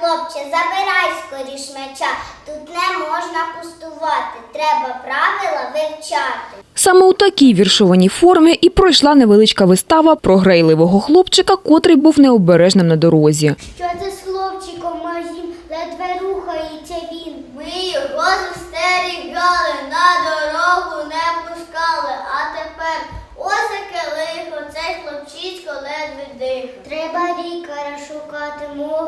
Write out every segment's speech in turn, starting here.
хлопче, забирай скоріш меча. Тут не можна пустувати, треба правила вивчати. Саме у такій віршованій формі і пройшла невеличка вистава про грайливого хлопчика, котрий був необережним на дорозі. Що це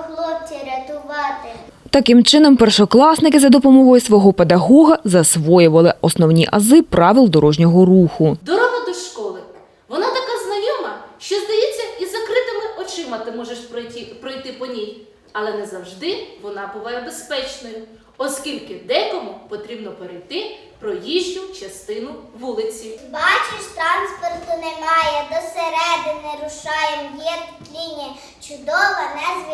хлопця рятувати. Таким чином, першокласники за допомогою свого педагога засвоювали основні ази правил дорожнього руху. Дорога до школи. Вона така знайома, що здається, із закритими очима ти можеш пройти, пройти по ній. Але не завжди вона буває безпечною, оскільки декому потрібно перейти проїжджу частину вулиці. Бачиш, транспорту немає, до середини рушаєм, є тут лінія чудова, незвичайна, розділова.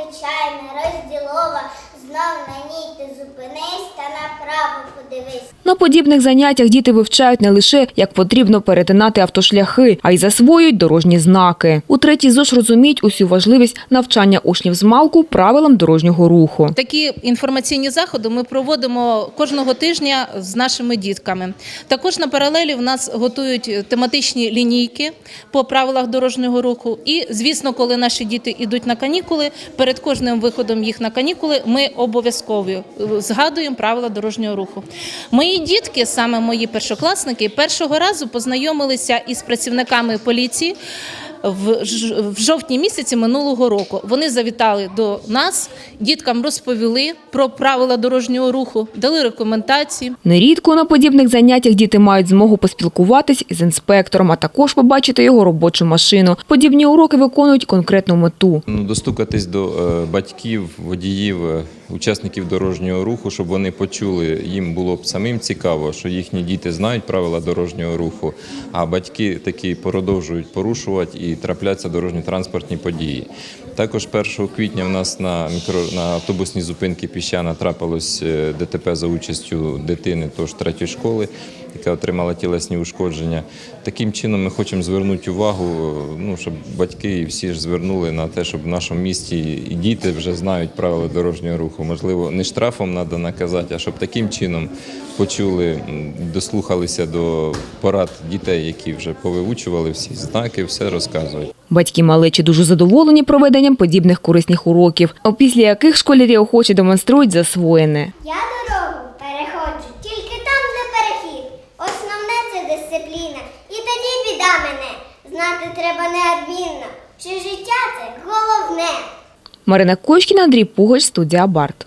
Знов на ній ти зупинись та направо подивись. На подібних заняттях діти вивчають не лише як потрібно перетинати автошляхи, а й засвоюють дорожні знаки. У третій ЗОЖ розуміють усю важливість навчання учнів з малку правилам дорожнього руху. Такі інформаційні заходи ми проводимо кожного тижня з нашими дітками. Також на паралелі в нас готують тематичні лінійки по правилах дорожнього руху. І, звісно, коли наші діти йдуть на канікули, перед кожним виходом їх на канікули ми обов'язково згадуємо правила дорожнього руху. Мої дітки, саме мої першокласники, першого разу познайомилися із працівниками поліції в ж- в жовтні місяці минулого року. Вони завітали до нас, діткам розповіли про правила дорожнього руху, дали рекомендації. Нерідко на подібних заняттях діти мають змогу поспілкуватись із інспектором, а також побачити його робочу машину. Подібні уроки виконують конкретну мету. Ну, достукатись до е, батьків, водіїв, е, учасників дорожнього руху, щоб вони почули, їм було б самим цікаво, що їхні діти знають правила дорожнього руху, а батьки такі продовжують порушувати і трапляться дорожньо-транспортні події. Також 1 квітня в нас на мікро на автобусній зупинці піщана трапилось е, ДТП за участю дитини, тож третьої школи, яка отримала тілесні ушкодження. Таким чином ми хочемо звернути увагу, ну щоб батьки і всі ж звернули на те, щоб в нашому місті і діти вже знають правила дорожнього руху. Можливо, не штрафом треба наказати, а щоб таким чином почули, дослухалися до порад дітей, які вже повивучували всі знаки, все розказують. Батьки малечі дуже задоволені проведенням подібних корисних уроків, опісля яких школярі охоче демонструють засвоєне. Дисципліна. І тоді біда мене. Знати треба неодмінно. Чи життя це головне? Марина Кочкіна, Андрій Пугач, студія Барт.